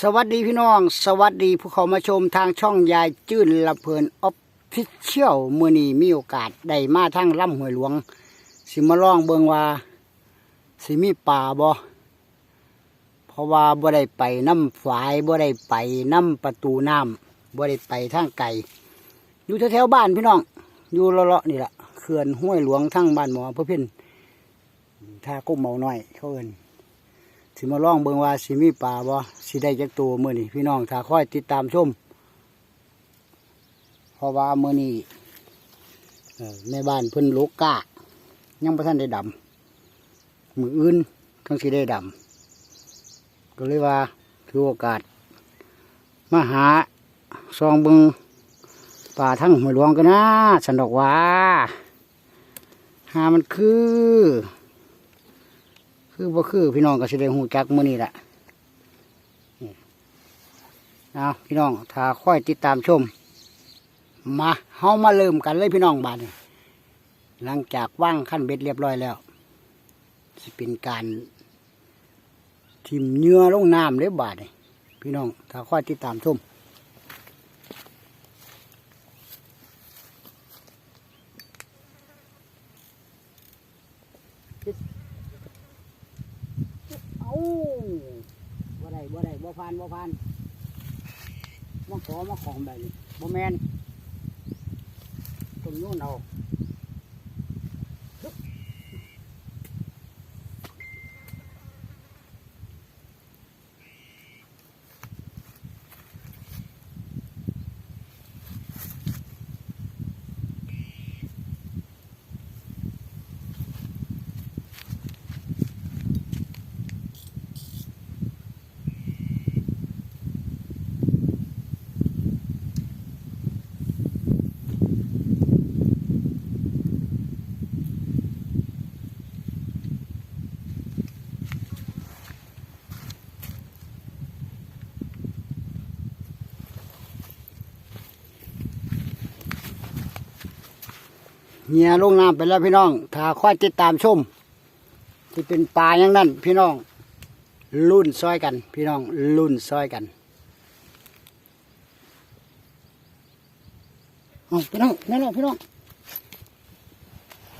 สวัสดีพี่น้อง สวัสดีผู้เขามาชมทางช่องยายจื้นละเพลินออฟฟิเชียลมือนีมีโอกาสได้มาทางล่ำห้วยหลวง สิมาลองเบิงว่าสิมีป่าบ่เพราะว่าบ่ได้ไปน้ำฝายบ่ได้ไปน้ำประตูน้ำบ่ได้ไปทางไก่อยู่แถวๆบ้านพี่น้อง อยู่เลาะๆนี่แหละเขื่อนห้วยหลวงทั้งบ้านหมอเพื่อเพ่นท่ากุ้มเมาหน้อยเขาเอิน สิมาล่องเบิงว่าสิมีปลาบ่สิได้จักตัวมือนี้พี่น้องถ้าค่อยติดตามชมเพราะว่ามือนี่แม่บ้านเพิ่นโลกกะยังบ่ทันได้ดำมืออื่นจังสิได้ดำก็เลยว่าถือโอกาสมาหาซองเบิงปลาทั้งห้วยหลวงกันนะสันดอกว่าหามันคือ คือบ่คือพี่น้องก็สิได้หูจักมื้อนี้แหละเอาพี่น้องถ้าค่อยติดตามชม มาเฮามาเริ่มกันเลยพี่น้องบาดนี้หลังจากว่างขั้นเบ็ดเรียบร้อยแล้วสิเป็นการทิมเหงื่อลงน้ำเลยบาดนี้พี่น้อง ถ้าค่อยติดตามชม เอาบ่ได้บ่ได้บ่ผ่านบ่ผ่าน มาของแบบนี้บ่แมนตรงนู้นเอา เหียลงน้ำไปแล้วพี่น้องถ้าค่อยติดตามชมที่เป็นปลาอย่างนั้นพี่น้องรุ่นซอยกัน พี่น้องรุ่นซอยกันเอาพี่น้องนั่นแหละพี่น้อง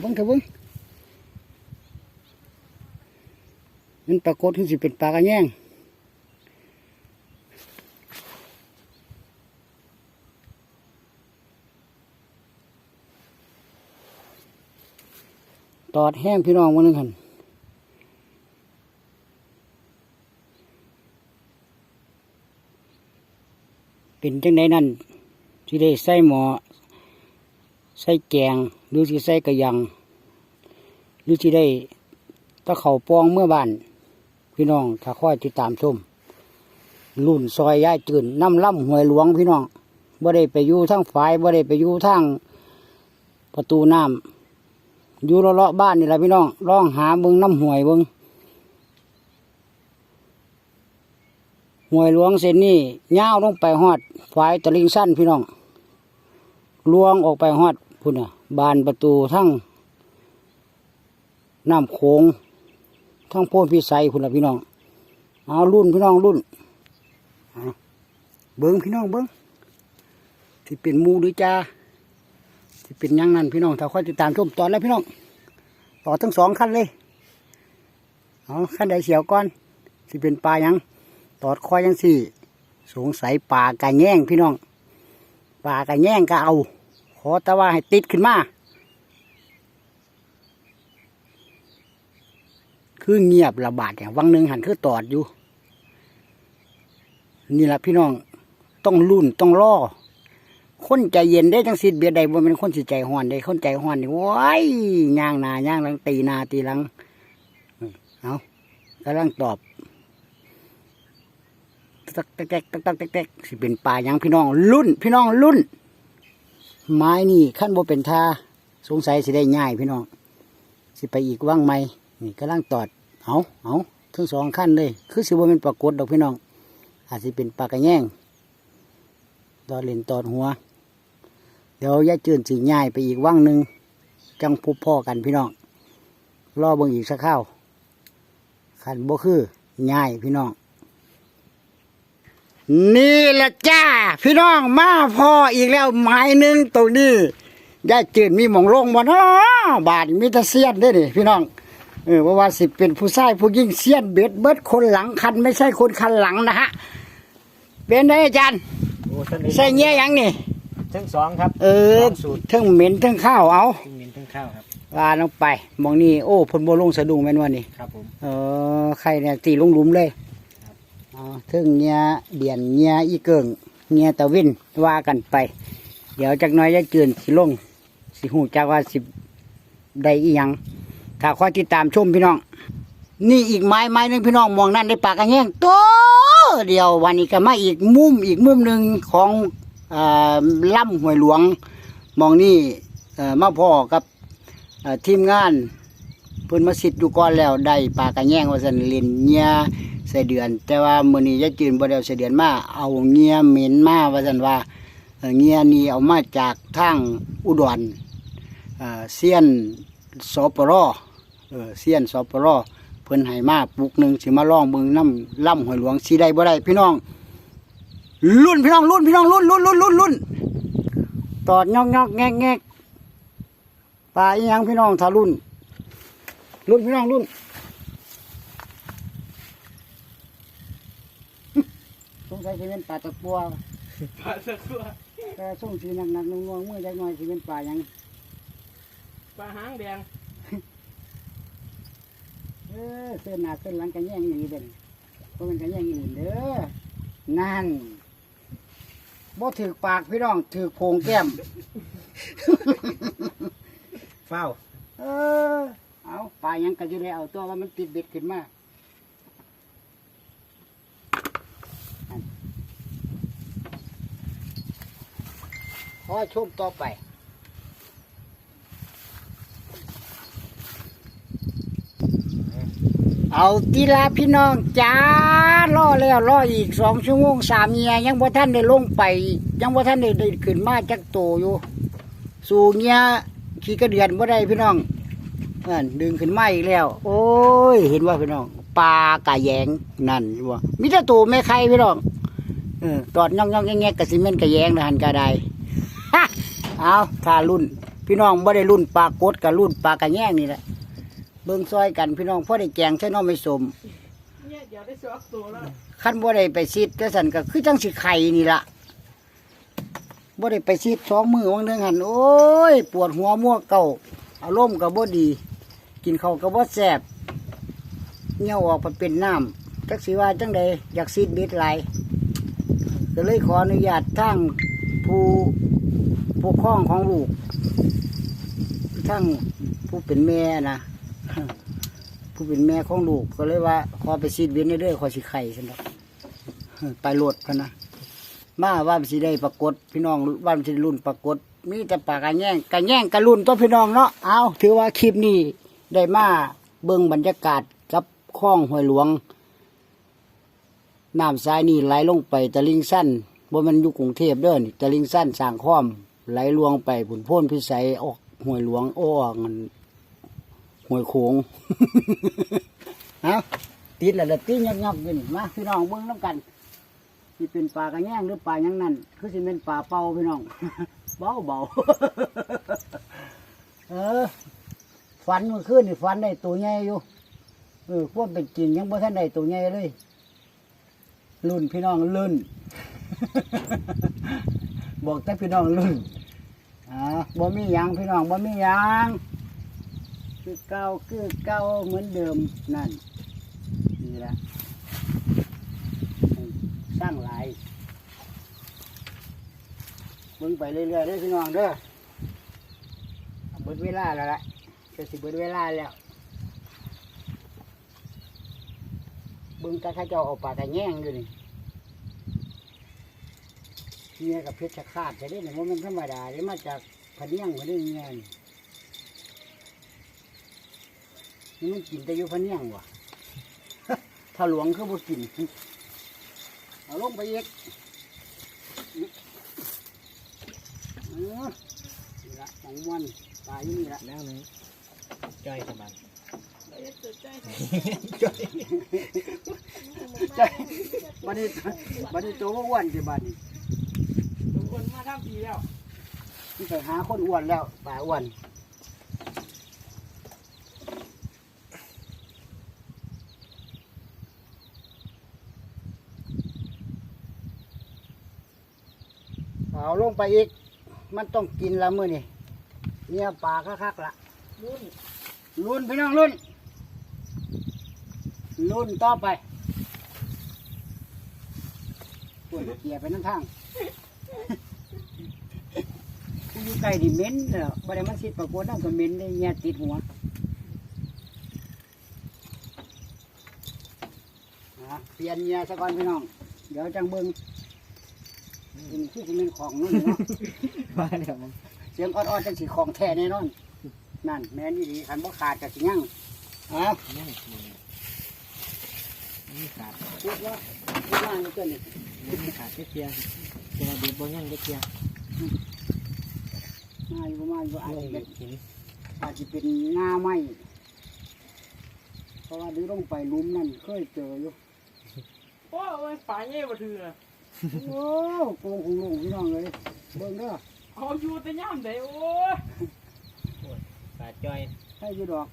เบิ้งเถอะเบิ้งมันปรากฏที่สิเป็นปลากระแยง อดแห้งพี่น้องวันนึงหันเป็นจังไดนั่นที่ได้ใส่หมอใส่แกงหรือที่ใส่กระยังหรือที่ได้ตะเข่าปองเมื่อบ้าน พี่น้องถ้าค่อยติดตามชมรุ่นซอยย้ายจืนน้ำล่ำหวยหลวงพี่น้องบ่ได้ไปอยู่ทางฝายบ่ได้ไปอยู่ทางประตูน้ำ อยู่เลาะบ้านนี่แหละพี่น้องลองหาเบิงน้ำห่วยเบิงห่วยหลวงเส้นนี่ยาวลงไปหอดฝายตะลิงสั้นพี่น้องลวงออกไปหอดพุ่นน่ะ บานประตูทั้งน้ำโขงทั้งโพนพิสัยพุ่นน่ะพี่น้อง เอารุ่นพี่น้องรุ่นเบิงพี่น้องเบิงที่เป็นมูหรือจ้า ที่เป็นยังนั่นพี่น้องถ้าค่อยติดตามชมตอนแล้วพี่น้อง ต่อทั้งสองขั้นเลยเอาขั้นใดเสียวก่อนที่เป็นปลายัง ตอดคอยยังสี่ สงสัยปลากระแย่งพี่น้องปลากระแย่งก็เอา ขอแต่ว่าให้ติดขึ้นมา คือเงียบระบาดเนี่ยวังหนึ่งหันคือตอดอยู่ นี่แหละพี่น้องต้องรุ่นต้องล่อ คนใจเย็นได้จังสิเบียดใดบ่เป็นคนสิใจห้อนได้คนใจห้อนนี่ว้ายย่างนาย่างหลังตีนาตีหลังเอากำลังตอบตักตักตักตักตักตักตักสิเป็นป่ายังพี่น้องรุ่น พี่น้องรุ่น ไม้นี่ขั้นบ่เป็นท่าสงสัยสิได้ง่ายพี่น้อง สิไปอีกว่างไหมนี่กำลังตอดเอาเอาทั้งสองขั้นเลย คือสิบ่เป็นปรากฏดอกพี่น้อง อาจสิเป็นปลากระแยงตอดเลนตอดหัว เดี๋ยวยายจืนสีง่ายไปอีกว่างหนึ่งจังพบพ่อกันพี่น้องรอเบิ่งอีกสักข้าวขันบ่คือง่ายพี่น้อง นี่แหละจ้า พี่น้องมาพออีกแล้วไม้หนึ่งตรงนี้ยายจืดมีหมองลงบ่เนาะบาดมีแตะเสียนเด้อนี่พี่น้องเออเพราะว่าสิเป็นผู้ชายผู้ยิ่งเสียนเบ็ดเบิดคนหลังคันไม่ใช่คนคันหลังนะฮะเป็นได้อาจารย์โอ้ท่านนี้ใส่เงี้ยหยังนี่ ทั้งสองครับเออสองสูตรทั้งเหม็นทั้งข้าวเอาทั้งมินทั้งข้าวครับว่าลงไปหมองนี่โอ้เพนบ่ลงสะดุ้งแม่นว่านี่ ครับผม เออใครเนี่ยตีลงหลุมเลยครับอ๋อถึงเงียเดียนเงียอีเกิงเงียตะวินว่ากันไป เดี๋ยวจักหน้อยจะเจือนสิลง สิหูจักว่าสิได้อีหยังถ้าคอยติดตามชมพี่น้อง นี่อีกไม้ไม้หนึงพี่น้องมองนั่นได้ปากกระแยงโตัวเดียววันนี้ก็มาอีกมุมอีกมุมหนึ่งของเอ่อ ล่ำหวยหลวงมองนี่มาพ่อกับทีมงานเพิ่นมาสิทธิ์อยู่ก่อนแล้วได้ปลากระแยงว่าซั่นเล่นเงียใส่เดือน แต่ว่ามื้อนี้ยายจืนบ่ได้เอาใส่เดือนมาเอาเงียเหม็นมาว่าซั่นว่าเงียนี่เอามาจากทางอุดรเซียนสปรเออเซียนสปรเพิ่นให้มาปลุกหนึ่งสิมาลองเบิ่งน้ำล่ำห้วยหลวงสิได้บ่ได้พี่น้อง รุ่นพี่น้องรุ่นพี่น้องรุ่นรุ่นรุ่นรุ่นรุ่นตอดงอกงอกแงกแงกปลาอีหยังพี่น้องถ้ารุ่น รุ่นพี่น้องรุ่นสงสัยจะเป็นปลาตะปัวปลาสักตัวแต่ส่งสีหนักหนักๆนุ่งๆเมื่อจักหน่อยจะเป็นปลาหยังปลาหางแดงเออเส้นหน้าเส้นหลังกันแย่งอย่างนี้เด่นเพราะมันกันแย่งอย่างนี้เด้อนั่น บ่ถือปากพี่น้องถือโพงแก้ม เฝ้าเออ เอาปลาหยังก็จะได้เอาตัวว่ามันติดเบ็ดขึ้นมาอันขอชมต่อไป เอาทีละพี่น้องจ้าล่อแล้วล่ออีกสองชั่วโมงสามเมียยังบ่ท่านได้ลงไป ยังบ่ท่านได้ได้ขึ้นมาจักโตอยู่ สู่เงียขี่กระเดือนบ่ได้พี่น้องนั่นดึงขึ้นมาอีกแล้ว โอ้ย เห็นว่าพี่น้องปลากะแยงนั่นว่ามีแต่ตัวแม่ไข่พี่น้องเออตอดย่องย่องแงกๆกะสิเม่นกะแยงนะหันกะไดเอาถ้ารุ่น พี่น้องบ่ได้รุ่นปลากดกับรุ่นปลากะแยงนี่แหละ เบิ่งซอยกันพี่น้องพ่อได้แกงใช้น้องไม่สมเนี่ยเดี๋ยวได้สองตัวแล้วขั้นบ่ได้ไปซิดแต่สันก็คือจังสิไข่นี่ละบ่ได้ไปซิดสองมือวังหนึงหันโอ้ย ปวดหัวมั่วเก่าอารมณ์ก็บ่ดี กินข้าวก็บ่แซ่บเงี้ยวออกไปเป็นน้ำจักสิว่าจังใดอยากซิดเบ็ดหลายก็เลยขออนุญาตทางผู้ผู้ครองของลูกทั้งผู้เป็นแม่นะ ผู้เป็นแม่ของลูกก็เลยว่าขอไปซีดเว้นเรื่อยๆขอสิไข่สันดอกไปโหลดพะนะมาว่ามันสิได้ปรากฏพี่น้องว่ามันสิได้รุ่นปรากฏมีแต่ปากกันแย่งกันแย่งกันรุ่นตัวพี่น้องเนาะเอาถือว่าคลิปนี้ได้มาเบิ่งบรรยากาศกับคลองห้วยหลวงน้ำทรายนี่ไหลลงไปตะลิงสั้นบ่มันอยู่กรุงเทพเด้อนี่ตะลิงสั้นสร้างข้อมไหลลวงไปผุนพ่นพิสัยออกห้วยหลวงอ้อเงิน หวยโขงเอาติดแล้วละตียักยักๆอยู่นี่มาพี่น้องเบิ่งน้ำกันที่เป็นปลากระแยงหรือปลายังนั่นคือสิเป็นปลาเป่าพี่น้องเบาเบาเออฟันเมื่อคืนนี่ฟันได้ตัวใหญ่อยู่เออพวกเป็นจริงยังบ่ทันได้ตัวใหญ่เลยรุ่นพี่น้องรุ่นบอกแต่พี่น้องรุ่นอ่าบ่มียังพี่น้องบ่มียัง คือเก่าคือเก่าเหมือนเดิมนั่นนี่ละสร้างหลายเบิ่งไปเรื่อยๆเด้อพี่น้องเด้อเบิดเวลาแล้วละจะสิเบิดเวลาแล้วเบิ่งตาข้าเจ้าเอาปลากระแยงอยู่นี่เมียกับเพชรคาดจะได้เนี่ยมันธรรมดาได้มาจากพะเนียงพะเนียงเงี้ย นี่นี่มันกินแต่อยู่พะเนียงวะถ้าหลวงคือบ่กิน เอาลงไปอีกเออนี่ละของมันปลาอยู่นี่ละแล้วนึงจ้อยสมันเอเอ๊ะสุดใจใจบัดนี้บัดนี้ตัวบ่อ้วนสิบัดนี้ทุกคนมาทำปีแล้วที่ไปหาคนอ้วนแล้วป่าอ้วน เอาลงไปอีก มันต้องกินละมื้อนี่เนี่ยปลาคักๆละรุ่นลุ้นพี่น้องลุ้นลุ้นต่อไปปวดเกียร์ไปนั่งทางผู้อยู่ไกลดิเหม็นเนาะบ่ได้มาสิปรากฏน้ำก็เหม็นได้เงี้ยติดหัวอะเปลี่ยนเงี้ยซะก่อนพี่น้อง เดี๋ยวจังเบิ่ง เป็นที่สิเป็นของนู่นเนาะมาเดี๋ยวมันเสียงออดๆจังสิของแท้แน่นอน นั่น แม่นอี่ดีคันบ่ขาดก็สิยั่งอ้าวยังนี่ขาดพูดว่าพูดว่านี่เกินนี่ยังขาดแค่เทียจะมาเบียดบนยังแค่เทียมาอยู่มาอยู่อาจลงจะเบีเป็ยนดหินอาจจะเป็นงาไม้เพราะว่าดูลงไปหลุมนั่นเคยเจออยู่โอ้ยป่าเย่บ่ถือ โอ้โกงของลุงพี่น้องเลยเบิ่งเด้อเอาอยู่แต่ย่ำได้โอ้ยขาดจอยให้อยู่ดอก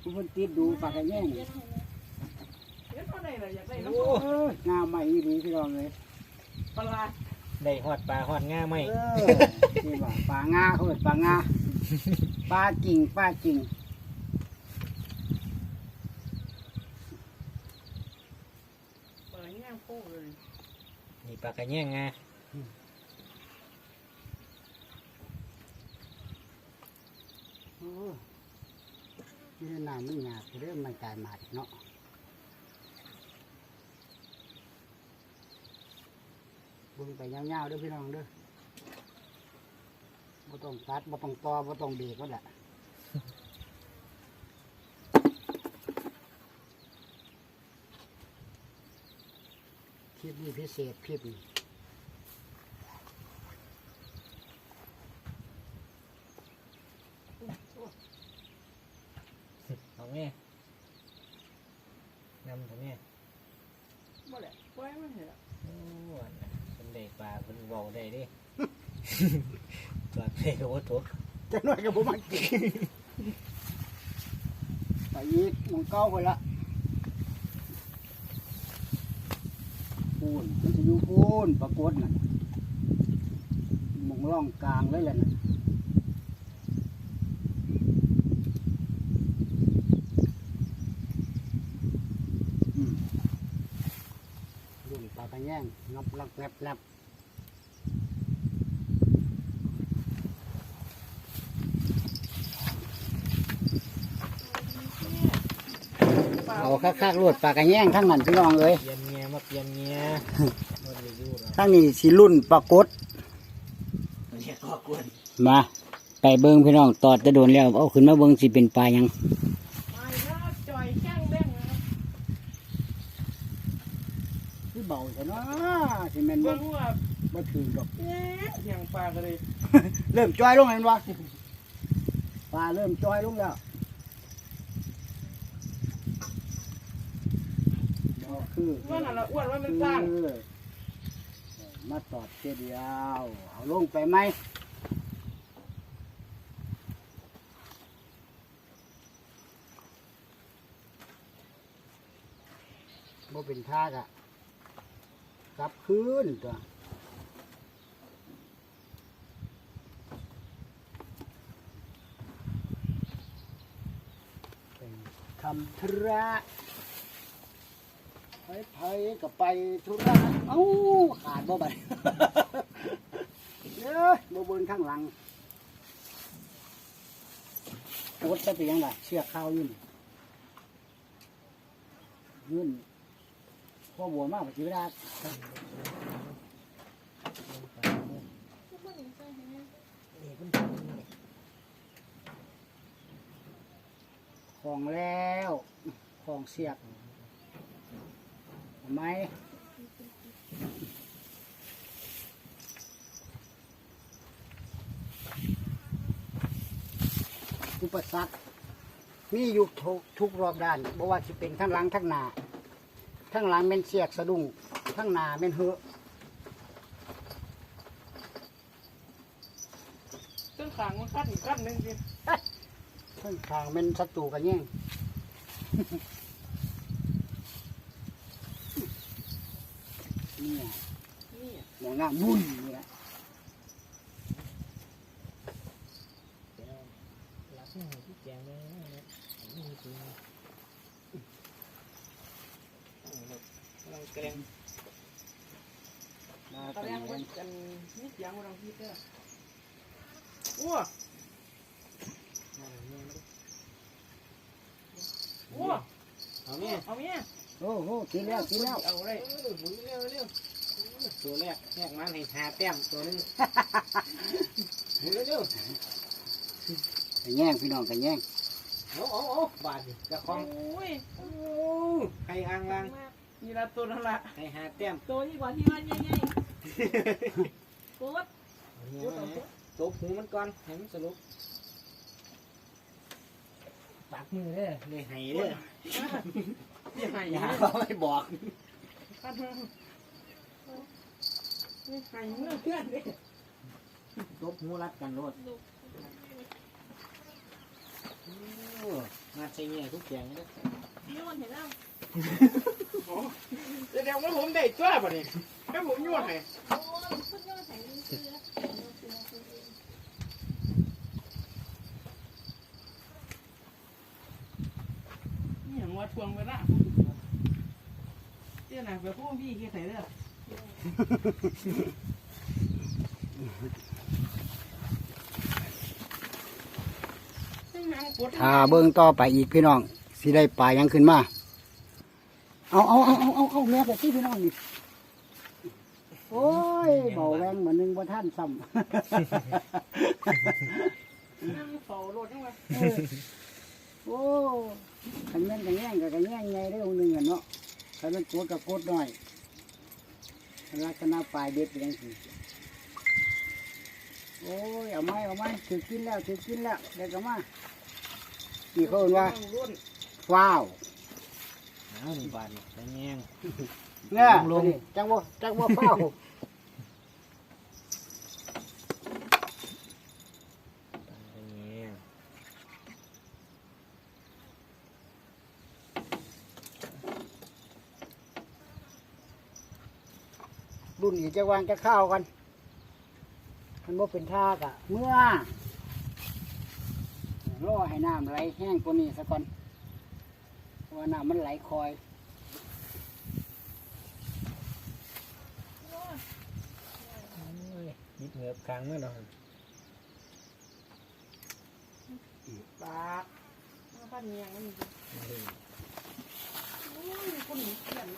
ผู้คนติดดูปากกระแย่งเฮ็ดเท่าไหร่ล่ะอยากได้น้โอ้เอองาไม้อีดีพี่น้องเลยำปลาได้หอดปลาหอดง่าไหมเออนี่ว่าปลางาเขาเอิ้นปลางาปลากิ่งปลากิ่ง เปิดย่างโป้เลย นี่ ปลากระแยงงาโอ้นี่น้ำมันหยาบเรื่องมันกลายหมาดเนาะบิ่งไปยาวๆเด้อพี่น้องเด้อบ่ต้องตัดบ่ต้องตอบ่ต้องเบรกก็แหละ คลิป นี้พิเศษคลิปนี้เอาแม่นำเถอะแม่บ่แหละปล่อยมันเถอะโอ้อันน่ะเป็นได้ปลาเป็นเบาได้เดิ ปลาได้โอ้ทุกจะน้อยกับผมมากินไปอีกหมองเก้าไปละูนมันจะอยู่ปูนปรากฏน่ะมองร่องกลางเลยแหละน่ะรุ่นปลากระแยงงับลักแงบแลบ เอาคักๆรวดปลากระแยงทั้งนั้นพี่น้องเอ้ยเปลี่ยนเงี้ยมาเปลี่ยนเงี้ยมันไปอยู่แล้วทั้งนี้สิรุ่นปรากฏเรียกก็กวนมาไปเบิ้งพี่น้องตอดจะโดนแล้วเอาขึ้นมาเบิ้งสิเป็นปลาหยังมาแล้วจอยแข้งแบ่งนะคือเบาใช่เนาะสิแม่นบ่เบิ่งว่าบ่ถือดอกเอ๊ะเสียงปลาก็เลยเริ่มจอยลงเห็นบ่ปลาเริ่มจอยลงแล้ว ดอกคือว่านั่นละอ้วนว่ามันสร้างเออมาตอดเสียเดียว เอาลงไปไหมบ่เป็นท่ากะกลับคืนตัวเป็นทำธุระ ไปไปกับไปธุระเอ้าขาดบ่บัดเด้อบ่เบนข้างหลังโอ๊ตจะเป็นยังไงเชือกข้าวยุ่นยื่นพ่อบัวมากปฏิเวลาของแล้ว ของเสียบ ไหมอุปสรรคมีอยู่ทุกทุกรอบด้านบ่ว่าสิเป็นทั้งหลังทั้งหน้าทั้งหลังเป็นเสียกสะดุ้งทั้งหน้าเป็นเหอะต้นขางมันขั้นอีกขั้นหนึ่งสิทั้งทางเป็นศัตรูกันแย่ง เนี่ย นี่หมองหน้าบุ่นนี่แหละเดี๋ยวรับหนึ่งที่แจงเลยนะนี่คือเราแกงมาตะตะแรแรงงมันกันนิดยังเราพี่เด้ออ้วอ้วเอาเนี่ยเอาเมียโอ้โหกินแล้วกินแล้วเอาเลยหมุนเร็วเร็ว ตัวแรกแรกมันให้หาแต้มตัวนึงหมุนเร็วเร็วกันแย่งพี่น้องกันแย่งเอาเอาเอาบาดจะคโอ้ล้องยโอ้ให้อ่างล่างนี่ละตัวนั่นละให้หาแต้มตัวนี้กว่าที่ว่าใหญ่ๆกูดตบหูมันก่อนให้มันสรุปปากมือเด้อเลยให้เด้อยังไงอย่าเนี่ยเขาไม่บอก ขั้น ไม่ไห้เมื่อเพื่อนเนี่ยตบหูรัดกันโลดโอ้มาใช้เงี้ยทุกอย่างเลยนี่มันเห็นแล้วแสดงว่าผมได้ตัวป่ะนี่แค่ผมยวดให้โอ้ยสุดยอดแสงเสื้อนี่อย่างว่าทวงเวลาเจ้าหน่ะไปพูดพี่แค่ไหนเด้อซึ่งนางปวด ถ้าเบิ่งต่อไปอีกพี่น้องสิได้ปลายังขึ้นมา เอาเอาเอาเอาเอาเอาแม่ไปที่พี่น้องนี่โอ้ยเบาแรงเหมือนหนึงบ่ท่านซ้ำนั่งเฝ้ารถจังวะเออโอ้ขันแม่นกันแย่งกับกันแย่งไงได้องหนึ่งอะเนาะขันเป็นโกดกับโกดหน่อย ลักษณะปลายเด็ดเป็นยังไงโอ้ยเอาไม้เอาไม้ถือกินแล้วถือกินแล้วเด็กก็มากี่เขาเอิ้นว่ารุ่นว้าวเอาหนึ่งบาทนี่แง่งเนี่ยลงนี่จังว่าจังว่าเฝ้าว แง่ง รุ่น อีกจะวางจะเข้าวกันมันว่าเป็นท่ากะเมื่อรอให้น้ำไหลแห้งกว่านี้ซะก่อนเพราะว่าน้ำมันไหลคอยยิบเหงือบคางเมื่อเนาะปากมาพันเมียงมันมีโอ้ยคนหนีเขียน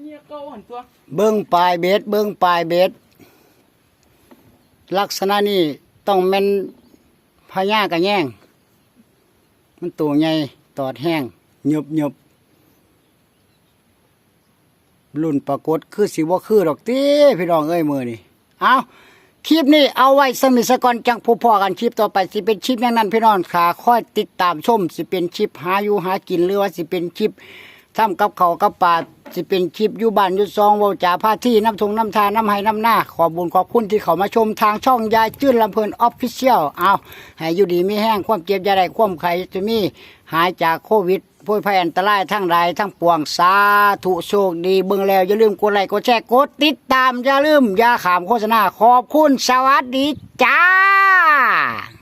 เมียเก่าหันตัว เบิ้งปลายเบ็ดเบิ้งปลายเบ็ดลักษณะนี้ต้องแม่นพญากระแย่ง มันตัวใหญ่ตอดแห้งหยบหยบรุ่นปรากฏคือสิว่าคือดอกตีพี่น้องเอ้ยมือนี่เอาคลิปนี้เอาไว้สมิสกอนจังผู้พ่อกันคลิปต่อไปสิเป็นคลิปอย่างนั้นพี่น้องขาค่อยติดตามชม สิเป็นคลิปหาอยู่หากินหรือว่าสิเป็นคลิป ทำกับเขาวกับปลาสิเป็นคลิปอยู่บ้านอยู่ซองเวาจ่าผ้าที่น้ำทงน้ำทาน้ำไห้น้ำหน้า ขอบุญขอบคุณที่เขามาชมทางช่องยายจื้นลำเพลินออฟฟิเชียลเอาให้อยู่ดีไม่แห้งความเจ็บอยาได้ความไข่จะมีหายจากโควิดพ้ยภัยอันตรายทั้งหลายทั้งปวงสาธุโชคดีเบิ่งแล้วอย่าลืมกดไลค์กดแชร์กดติดตามอย่าลืมอย่าขามโฆษณาขอบคุณสวัสดีจ้า